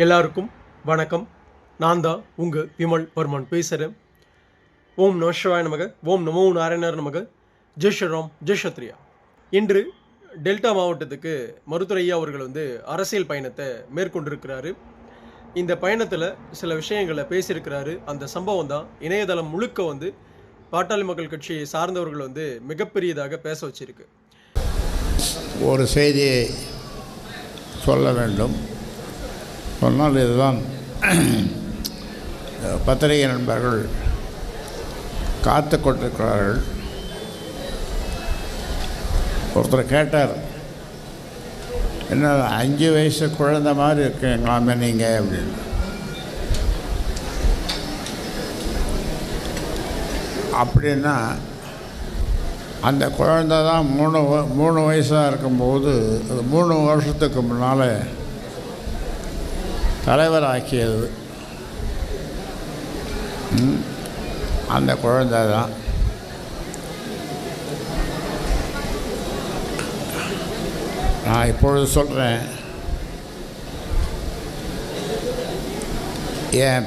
எல்லாருக்கும் வணக்கம். நான் தான் உங்கள் விமல் வர்மன் பேசுகிறேன் ஓம் நம சிவாய நமக ஓம் நமோ நாராயணர் நமக. ஜெய் ஸ்ரீராம் ஜெய் சத்ரியா இன்று டெல்டா மாவட்டத்துக்கு மருத்துவரையா அவர்கள் வந்து அரசியல் பயணத்தை மேற்கொண்டிருக்கிறாரு. இந்த பயணத்தில் சில விஷயங்களை பேசியிருக்கிறாரு. அந்த சம்பவம் தான் இணையதளம் முழுக்க வந்து பாட்டாளி மக்கள் கட்சியை சார்ந்தவர்கள் வந்து மிகப்பெரியதாக பேச வச்சிருக்கு. ஒரு செய்தியை சொல்ல வேண்டும். சொன்னால் இதுதான். பத்திரிகை நண்பர்கள் காத்து கொண்டிருக்கிறார்கள். ஒருத்தர் கேட்டார் என்ன அஞ்சு வயசு குழந்தை மாதிரி இருக்கீங்களாமே நீங்கள் அப்படின்னு. அப்படின்னா அந்த குழந்தை தான் மூணு வ- மூணு வயசாக இருக்கும்போது மூணு வருஷத்துக்கு முன்னால் தலைவராக்கியது. ம். அந்த குழந்தை தான். நான் இப்பொழுது சொல்கிறேன் என்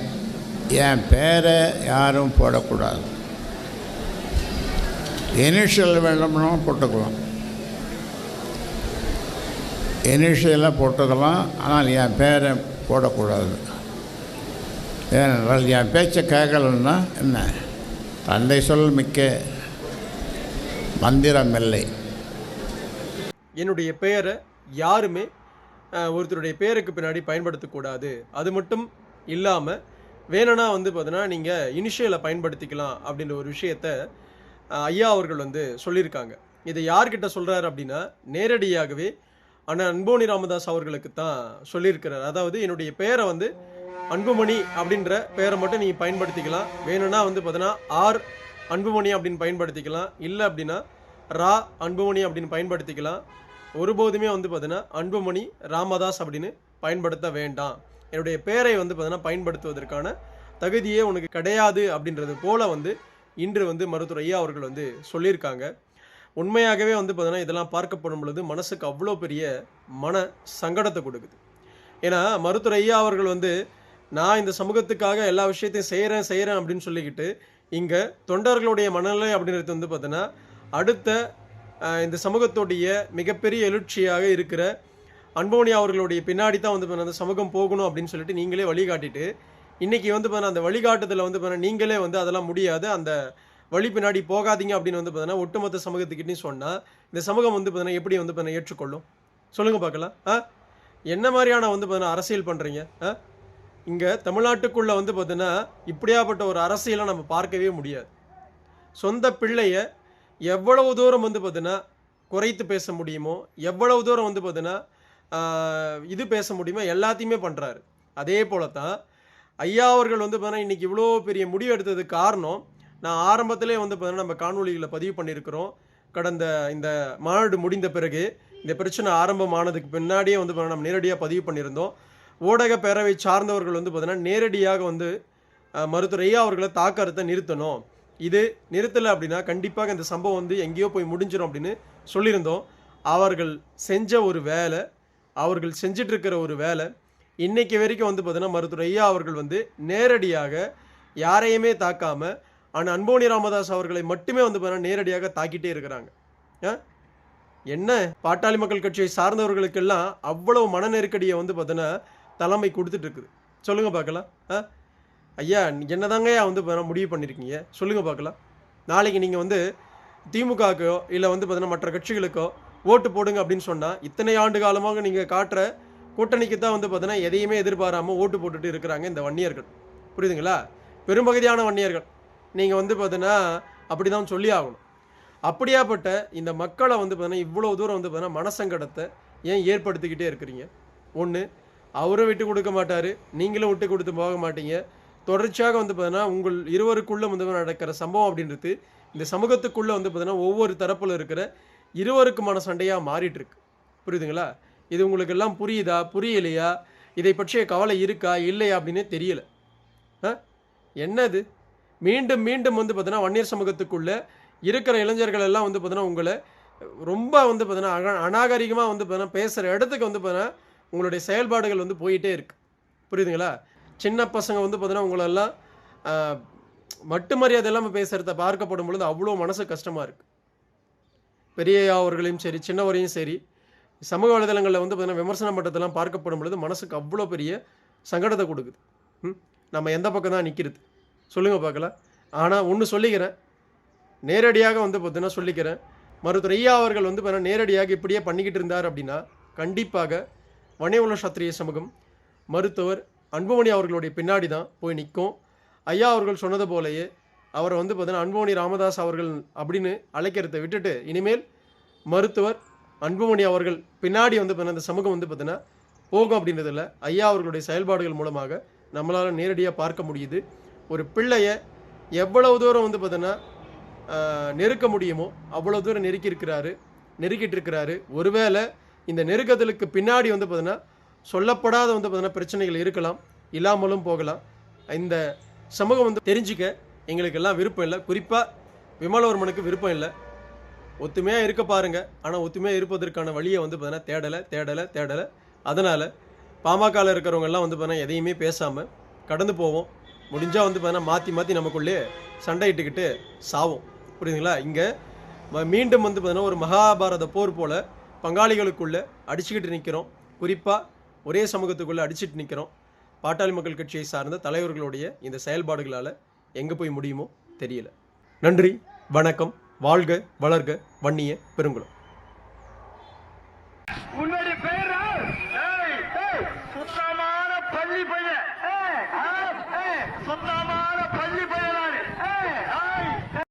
என் பேரை யாரும் போடக்கூடாது. இனிஷியல் வேணும்னா போட்டுக்கலாம். இனிஷியலாக போட்டுக்கலாம். ஆனால் என் பேரை போடக்கூடாது. ஏனென்றால் என் பேச்சை கேட்கலன்னா என்ன? தந்தை சொல் மிக்க மந்திரம் இல்லை. என்னுடைய பெயரை யாருமே ஒருத்தருடைய பெயருக்கு பின்னாடி பயன்படுத்தக்கூடாது. அது மட்டும் இல்லாமல் வேணும்னா வந்து பார்த்தீங்கன்னா நீங்கள் இனிஷியலை பயன்படுத்திக்கலாம் அப்படின்ற ஒரு விஷயத்த ஐயா அவர்கள் வந்து சொல்லியிருக்காங்க. இதை யார்கிட்ட சொல்கிறாரு அப்படின்னா நேரடியாகவே ஆனால் அன்போனி ராமதாஸ் அவர்களுக்கு தான் சொல்லியிருக்கிறார். அதாவது என்னுடைய பெயரை வந்து அன்புமணி அப்படின்ற பெயரை மட்டும் நீங்கள் பயன்படுத்திக்கலாம். வேணும்னா வந்து பார்த்தீங்கன்னா ஆர் அன்புமணி அப்படின்னு பயன்படுத்திக்கலாம். இல்லை அப்படின்னா ரா அன்புமணி அப்படின்னு பயன்படுத்திக்கலாம். ஒருபோதுமே வந்து பார்த்தீங்கன்னா அன்புமணி ராமதாஸ் அப்படின்னு பயன்படுத்த வேண்டாம். என்னுடைய பெயரை வந்து பார்த்தீங்கன்னா பயன்படுத்துவதற்கான தகுதியே உனக்கு கிடையாது அப்படின்றது போல வந்து இன்று வந்து மருத்துவர் ஐயா அவர்கள் வந்து சொல்லியிருக்காங்க. உண்மையாகவே வந்து பார்த்தீங்கன்னா இதெல்லாம் பார்க்கப்படும் பொழுது மனசுக்கு அவ்வளோ பெரிய மன சங்கடத்தை கொடுக்குது. ஏன்னா மருத்துவர் ஐயா அவர்கள் வந்து நான் இந்த சமூகத்துக்காக எல்லா விஷயத்தையும் செய்கிறேன் செய்கிறேன் அப்படின்னு சொல்லிக்கிட்டு இங்கே தொண்டர்களுடைய மனநிலை அப்படின்றது வந்து பார்த்தீங்கன்னா அடுத்த இந்த சமூகத்துடைய மிகப்பெரிய எழுச்சியாக இருக்கிற அன்போனி அவர்களுடைய பின்னாடி தான் வந்து பார்த்தீங்கன்னா அந்த சமூகம் போகணும் அப்படின்னு சொல்லிட்டு நீங்களே வழிகாட்டிட்டு இன்றைக்கி வந்து பார்த்தீங்கன்னா அந்த வழிகாட்டுதலில் வந்து பார்த்தீங்கன்னா நீங்களே வந்து அதெல்லாம் முடியாது. அந்த வழி பின்னாடி போகாதீங்க அப்படின்னு வந்து பார்த்தீங்கன்னா ஒட்டுமொத்த சமூகத்துக்கிட்டேன்னு சொன்னால் இந்த சமூகம் வந்து பார்த்தீங்கன்னா எப்படி வந்து பார்த்தீங்கன்னா ஏற்றுக்கொள்ளும்? சொல்லுங்கள் பார்க்கலாம். ஆ? என்ன மாதிரியான வந்து பார்த்தீங்கன்னா அரசியல் பண்ணுறீங்க ஆ? இங்கே தமிழ்நாட்டுக்குள்ளே வந்து பார்த்தீங்கன்னா இப்படியாப்பட்ட ஒரு அரசியலை நம்ம பார்க்கவே முடியாது. சொந்த பிள்ளைய எவ்வளவு தூரம் வந்து பார்த்தீங்கன்னா குறைத்து பேச முடியுமோ எவ்வளவு தூரம் வந்து பார்த்தீங்கன்னா இது பேச முடியுமோ எல்லாத்தையுமே பண்ணுறாரு அதே போல தான் ஐயா அவர்கள் வந்து பார்த்தீங்கன்னா இன்றைக்கி இவ்வளோ பெரிய முடிவு எடுத்ததுக்கு காரணம் நான் ஆரம்பத்திலே வந்து பார்த்தீங்கன்னா நம்ம காணொளிகளை பதிவு பண்ணியிருக்கிறோம். கடந்த இந்த மாநாடு முடிந்த பிறகு இந்த பிரச்சனை ஆரம்பமானதுக்கு பின்னாடியே வந்து பார்த்தீங்கன்னா நம்ம நேரடியாக பதிவு பண்ணியிருந்தோம். ஊடக பேரவை சார்ந்தவர்கள் வந்து பார்த்தீங்கன்னா நேரடியாக வந்து அஹ், மருத்துவர் ஐயா அவர்களை தாக்கறதை நிறுத்தணும். இது நிறுத்தலை அப்படின்னா கண்டிப்பாக இந்த சம்பவம் வந்து எங்கேயோ போய் முடிஞ்சிடும் அப்படின்னு சொல்லியிருந்தோம். அவர்கள் செஞ்ச ஒரு வேலை அவர்கள் செஞ்சிட்ருக்கிற ஒரு வேலை இன்னைக்கு வரைக்கும் வந்து பார்த்தீங்கன்னா மருத்துவர் ஐயா அவர்கள் வந்து நேரடியாக யாரையுமே தாக்காமல் ஆனால் அன்போனி ராமதாஸ் அவர்களை மட்டுமே வந்து பார்த்தீங்கன்னா நேரடியாக தாக்கிட்டே இருக்கிறாங்க. ஆ? என்ன? பாட்டாளி மக்கள் கட்சியை சார்ந்தவர்களுக்கெல்லாம் அவ்வளவு மன நெருக்கடியை வந்து பார்த்தீங்கன்னா தலைமை கொடுத்துட்டு இருக்குது. சொல்லுங்க பார்க்கலாம். ஆ? ஐயா என்னதாங்கய்யா வந்து முடிவு பண்ணியிருக்கீங்க சொல்லுங்க பார்க்கலாம். நாளைக்கு நீங்கள் வந்து திமுகக்கோ இல்லை வந்து பார்த்தீங்கன்னா மற்ற கட்சிகளுக்கோ ஓட்டு போடுங்க அப்படின்னு சொன்னால் இத்தனை ஆண்டு காலமாக நீங்கள் காட்டுற கூட்டணிக்கு தான் வந்து பார்த்தீங்கன்னா எதையுமே எதிர்பாராமல் ஓட்டு போட்டுட்டு இருக்கிறாங்க இந்த வன்னியர்கள். புரியுதுங்களா? பெரும்பகுதியான வன்னியர்கள். நீங்கள் வந்து பார்த்தீங்கன்னா அப்படி தான் சொல்லி ஆகணும். அப்படியாப்பட்ட இந்த மக்களை வந்து பார்த்தீங்கன்னா இவ்வளோ தூரம் வந்து பார்த்தீங்கன்னா மனசங்கடத்தை ஏன் ஏற்படுத்திக்கிட்டே இருக்கிறீங்க? ஒன்று அவரும் விட்டு கொடுக்க மாட்டார் நீங்களும் விட்டு கொடுத்து போக மாட்டீங்க. தொடர்ச்சியாக வந்து பார்த்தீங்கன்னா உங்கள் இருவருக்குள்ளே வந்து நடக்கிற சம்பவம் அப்படின்றது இந்த சமூகத்துக்குள்ளே வந்து பார்த்தீங்கன்னா ஒவ்வொரு தரப்பில் இருக்கிற இருவருக்குமான சண்டையாக மாறிட்டுருக்கு. புரியுதுங்களா? இது உங்களுக்கு எல்லாம் புரியுதா? புரியலையா? இதை பற்றிய கவலை இருக்கா? இல்லையா? அப்படின்னு தெரியல. ஆ? என்னது? மீண்டும் மீண்டும் வந்து பார்த்தீங்கன்னா வன்னியர் சமூகத்துக்குள்ளே இருக்கிற இளைஞர்கள் எல்லாம் வந்து பார்த்தீங்கன்னா உங்களை ரொம்ப வந்து பார்த்தீங்கன்னா அநாகரிகமாக வந்து பார்த்தீங்கன்னா பேசுகிற இடத்துக்கு வந்து பார்த்தீங்கன்னா உங்களுடைய செயல்பாடுகள் வந்து போயிட்டே இருக்கு. புரியுதுங்களா? சின்ன பசங்க வந்து பார்த்தீங்கன்னா உங்களெல்லாம் மட்டு மரியாதை இல்லாமல் பேசுகிறத பார்க்கப்படும் பொழுது அவ்வளோ மனசு கஷ்டமாக இருக்குது பெரிய அவர்களையும் சரி சின்னவரையும் சரி சமூக வலைதளங்களில் வந்து பார்த்திங்கன்னா விமர்சன மட்டத்தெல்லாம் பார்க்கப்படும் பொழுது மனசுக்கு அவ்வளோ பெரிய சங்கடத்தை கொடுக்குது. ம்? நம்ம எந்த பக்கம் தான் நிற்கிறது சொல்லுங்கள் பார்க்கலாம். ஆனால் ஒன்று சொல்லிக்கிறேன். நேரடியாக வந்து பார்த்தீங்கன்னா சொல்லிக்கிறேன். மருத்துவர் ஐயா அவர்கள் வந்து பார்த்தீங்கன்னா நேரடியாக இப்படியே பண்ணிக்கிட்டு இருந்தார் அப்படின்னா கண்டிப்பாக வணிகவுல சத்திரிய சமூகம் மருத்துவர் அன்புமணி அவர்களுடைய பின்னாடி தான் போய் நிற்கும். ஐயா அவர்கள் சொன்னது போலயே அவரை வந்து பார்த்தீங்கன்னா அன்புமணி ராமதாஸ் அவர்கள் அப்படின்னு அழைக்கிறதை விட்டுட்டு இனிமேல் மருத்துவர் அன்புமணி அவர்கள் பின்னாடி வந்து பார்த்தீங்கன்னா இந்த சமூகம் வந்து பார்த்தீங்கன்னா போகும் அப்படின்றதில்ல ஐயா அவர்களுடைய செயல்பாடுகள் மூலமாக நம்மளால் நேரடியாக பார்க்க முடியுது. ஒரு பிள்ளைய எவ்வளவு தூரம் வந்து பார்த்தீங்கன்னா நெருக்க முடியுமோ அவ்வளோ தூரம் நெருக்கியிருக்கிறாரு நெருக்கிட்டு இருக்கிறாரு. ஒருவேளை இந்த நெருக்கத்தலுக்கு பின்னாடி வந்து பார்த்தீங்கன்னா சொல்லப்படாத வந்து பார்த்தீங்கன்னா பிரச்சனைகள் இருக்கலாம் இல்லாமலும் போகலாம். இந்த சமூகம் வந்து தெரிஞ்சுக்க எங்களுக்கு எல்லாம் விருப்பம் இல்லை. குறிப்பாக விமலவர்மனுக்கு விருப்பம் இல்லை. ஒத்துமையாக இருக்க பாருங்கள் ஆனால் ஒத்துமையாக இருப்பதற்கான வழியை வந்து பார்த்தீங்கன்னா தேடலை தேடலை தேடலை. அதனால் பாமகவில் இருக்கிறவங்க எல்லாம் வந்து பார்த்தீங்கன்னா எதையுமே பேசாமல் கடந்து போவோம். முடிஞ்சால் வந்து பார்த்தீங்கன்னா மாற்றி மாற்றி நமக்குள்ளே சண்டையிட்டுக்கிட்டு சாவும். புரியுதுங்களா? இங்கே மீண்டும் வந்து பார்த்தீங்கன்னா ஒரு மகாபாரத போர் போல் பங்காளிகளுக்குள்ளே அடிச்சுக்கிட்டு நிற்கிறோம் குறிப்பாக ஒரே சமூகத்துக்குள்ளே அடிச்சுட்டு நிற்கிறோம் பாட்டாளி மக்கள் கட்சியை சார்ந்த தலைவர்களுடைய இந்த செயல்பாடுகளால் எங்கே போய் முடியுமோ தெரியல. நன்றி வணக்கம் வாழ்க வளர்க வன்னிய பெருங்குளம்.